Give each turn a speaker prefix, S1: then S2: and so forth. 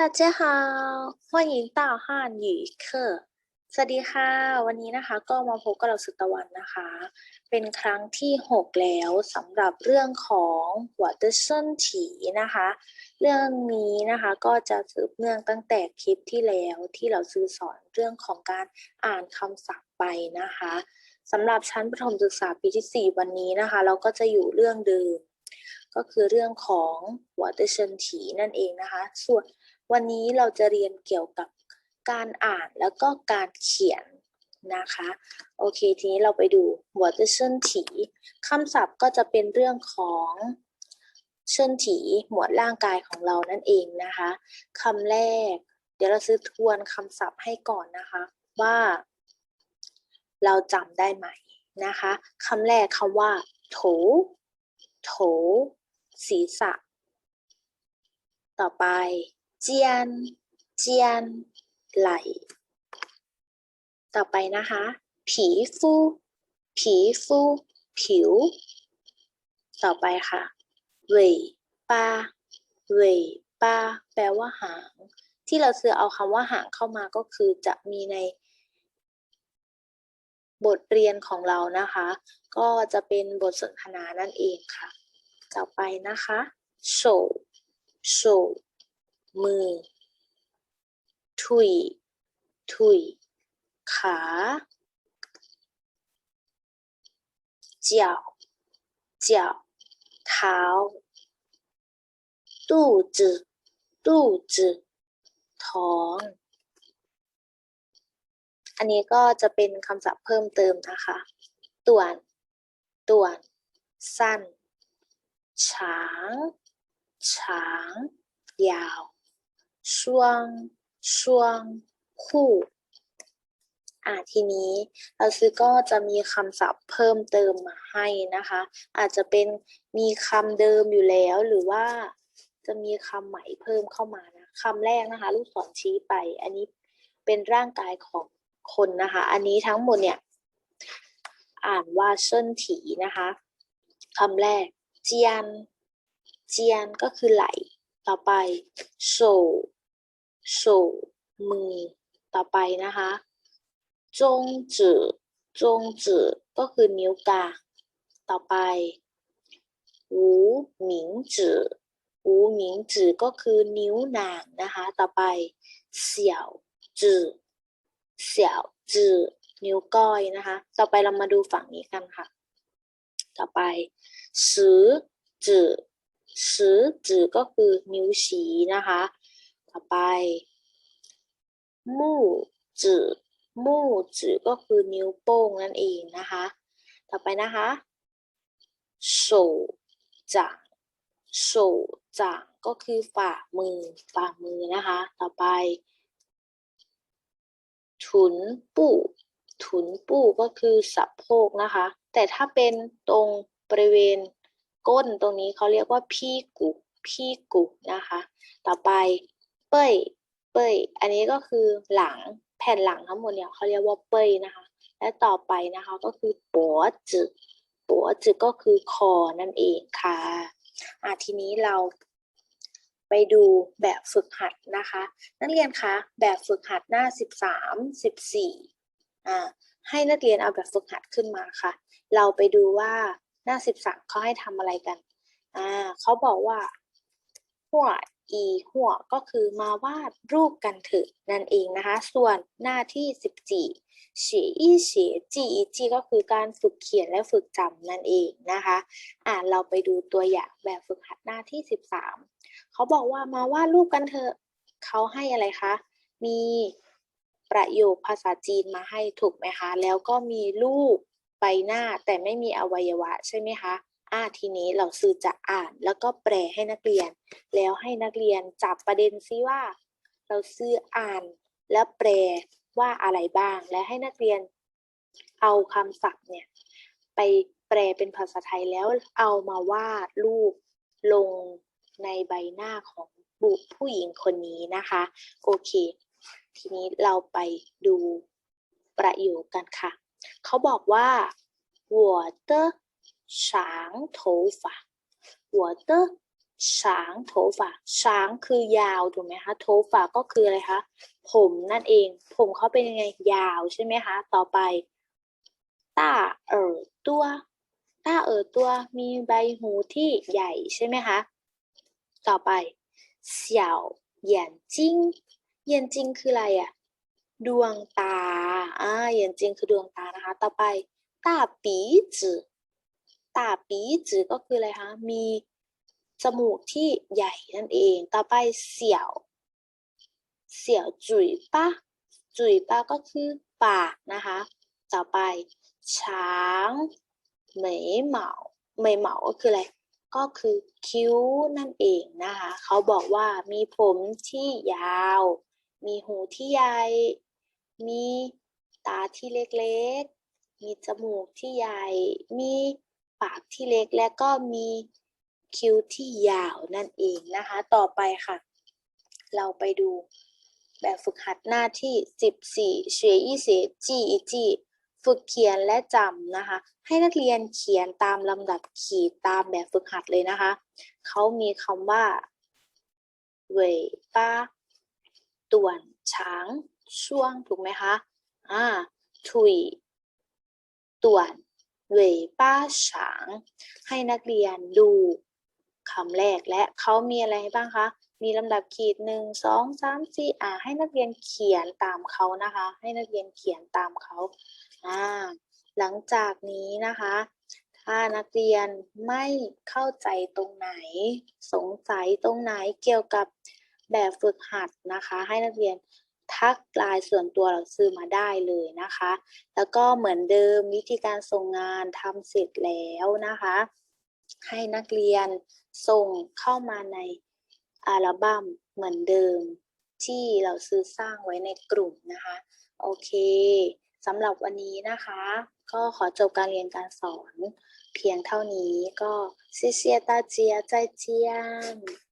S1: 大家好，欢迎到汉语课สวัสดีค่ะ วันนี้นะคะ ก็มาพบกับเราสุดตะวันนะคะ เป็นครั้งที่ 6 แล้วสำหรับเรื่องของหัวเตอร์เซนถีนะคะ เรื่องนี้นะคะก็จะสืบเนื่องตั้งแต่คลิปที่แล้วที่เราซื้อสอนเรื่องของการอ่านคำศัพท์ไปนะคะสำหรับชั้นประถมศึกษาปีที่ 4 วันนี้นะคะ เราก็จะอยู่เรื่องเดิม ก็คือเรื่องของหัวเตอร์เซนถีนั่นเองนะคะ ส่วน วันนี้เราจะเรียนเกี่ยวกับการอ่านแล้วก็การเขียนนะคะ โอเค ทีนี้เราไปดูหัวเชิญถีคำศัพท์ก็จะเป็นเรื่องของเชิญถีหมวดร่างกายของเรานั่นเองนะคะคำแรก เดี๋ยวเราซื้อทวนคำศัพท์ให้ก่อนนะคะ ว่า เราจำได้ไหมนะคะคำแรกคำว่า โถ โถ ศีรษะ ต่อไป เจียน เจียน ไหล ต่อไปนะคะผีฟูผีฟูผิว ต่อไปค่ะเว่ยปาเว่ยปาแปลว่าหาง ที่เราซื้อเอาคำว่าหางเข้ามาก็คือจะมีใน บทเรียนของเรานะคะ ก็จะเป็นบทสนทนานั่นเองค่ะ ต่อไปนะคะโฉโฉ มือ ถุย ถุย ขาเจียวเจียเท้าตูจืตูจืท้อง อันนี้ก็จะเป็นคำศัพท์เพิ่มเติมนะคะ ต่วน ต่วน สั้น ช้าง ช้าง ยาว ช่วง ช่วง คู่ อ่าทีนี้เราซื้อก็จะมีคำศัพท์เพิ่มเติมมาให้นะคะ อาจจะเป็นมีคำเดิมอยู่แล้วหรือว่าจะมีคำใหม่เพิ่มเข้ามานะคำแรกนะคะ ลูกศรชี้ไป อันนี้เป็นร่างกายของคนนะคะ อันนี้ทั้งหมดเนี่ย อ่านว่าเชินถีนะคะคำแรก เจียน เจียนก็คือไหล ต่อไปโฉ โฉมือต่อไปนะคะจงจือจงจือก็คือนิ้วกลางต่อไปหูหมิงจือหูหมิงจือก็คือนิ้วนางนะคะ ต่อไปเสี่ยวจือเสี่ยวจือนิ้วก้อยนะคะ ต่อไปเรามาดูฝั่งนี้กันค่ะ ต่อไปสือจือสือจือก็คือนิ้วชี้นะคะ ต่อไป มู่จือมู่จือก็คือนิ้วโป้งนั่นเองนะคะ ต่อไปนะคะโฉจางโฉจางก็คือฝ่ามือฝ่ามือนะคะ ต่อไป ถุนปู้ถุนปู้ก็คือสะโพกนะคะ แต่ถ้าเป็นตรงบริเวณก้นตรงนี้เขาเรียกว่าพี่กุพี่กุนะคะ ต่อไป เป้ย เป้ย อันนี้ก็คือหลังแผ่นหลังทั้งหมดเนี่ยเขาเรียกว่าเป้ยนะคะ และต่อไปนะคะก็คือปัวจือปัวจือก็คือคอนั่นเองค่ะอะทีนี้เราไปดูแบบฝึกหัดนะคะ นักเรียนคะ แบบฝึกหัดหน้า 13 14อ่าให้นักเรียนเอาแบบฝึกหัดขึ้นมาค่ะ เราไปดูว่าหน้า 13เขาให้ทำอะไรกันอ่าเขาบอกว่าหัว อีหัวก็คือมาวาดรูปกันเถอะนั่นเองนะคะ ส่วนหน้าที่ 14เฉียอีเฉียจีอีจีก็คือการฝึกเขียนและฝึกจำนั่นเองนะคะอ่าเราไปดูตัวอย่างแบบฝึกหัดหน้าที่ 13 เขาบอกว่ามาวาดรูปกันเถอะเขาให้อะไรคะ มีประโยคภาษาจีนมาให้ถูกไหมคะ แล้วก็มีรูปใบหน้าแต่ไม่มีอวัยวะใช่ไหมคะ อ่าทีนี้เราซื้อจะอ่านแล้วก็แปลให้นักเรียน แล้วให้นักเรียนจับประเด็นซิว่า เราซื้ออ่านแล้วแปลว่าอะไรบ้าง และให้นักเรียนเอาคำศัพท์เนี่ยไปแปลเป็นภาษาไทยแล้วเอามาวาดรูปลงในใบหน้าของบุผู้หญิงคนนี้นะคะ โอเค ทีนี้เราไปดูประโยคกันค่ะ เขาบอกว่า我的长头发我的 ฉางโถฝาฉางคือยาวถูกไหมคะ โถฝาก็คืออะไรคะ ผมนั่นเอง ผมเขาเป็นยังไง ยาวใช่ไหมคะ ต่อไป ต้าเอ๋อตัว ต้าเอ๋อตัว มีใบหูที่ใหญ่ใช่ไหมคะ ต่อไปเสี่ยวเหยียนจิ้งเหยียนจิ้งคืออะไรอะดวงตา อ่าเหยียนจิ้งคือดวงตานะคะ ต่อไปต้าปีจือ ตาปีจือก็คืออะไรคะมีจมูกที่ใหญ่นั่นเอง ต่อไปเสี่ยว เสี่ยวจุยป้าจุยป้าก็คือปากนะคะ ต่อไปช้างเหมยเหมาเหมยเหมาก็คืออะไร ก็คือคิ้วนั่นเองนะคะ เขาบอกว่ามีผมที่ยาว มีหูที่ใหญ่ มีตาที่เล็กๆ มีจมูกที่ใหญ่ มี ปากที่เล็กและก็มีคิ้วที่ยาวนั่นเองนะคะ ต่อไปค่ะ เราไปดูแบบฝึกหัดหน้าที่ 14เฉยอีเสจีอีจีฝึกเขียนและจำนะคะ ให้นักเรียนเขียนตามลำดับขีดตามแบบฝึกหัดเลยนะคะ เขามีคำว่าเวป้าต่วนช้าง ช่วงถูกไหมคะ อ่าถุยต่วน เวยป้าฉาง ให้นักเรียนดูคำแรกและเขามีอะไรบ้างคะ มีลำดับขีดหนึ่งสองสามสี่อ่าให้นักเรียนเขียนตามเขานะคะ ให้นักเรียนเขียนตามเขาอ่าหลังจากนี้นะคะ ถ้านักเรียนไม่เข้าใจตรงไหน สงสัยตรงไหนเกี่ยวกับแบบฝึกหัดนะคะ ให้นักเรียน ทักลายส่วนตัวเราซื้อมาได้เลยนะคะ แล้วก็เหมือนเดิมวิธีการส่งงานทำเสร็จแล้วนะคะ ให้นักเรียนส่งเข้ามาในอัลบั้มเหมือนเดิมที่เราซื้อสร้างไว้ในกลุ่มนะคะ โอเคสำหรับวันนี้นะคะ ก็ขอจบการเรียนการสอน เพียงเท่านี้ก็เสียเสียตาเจียใจเจียน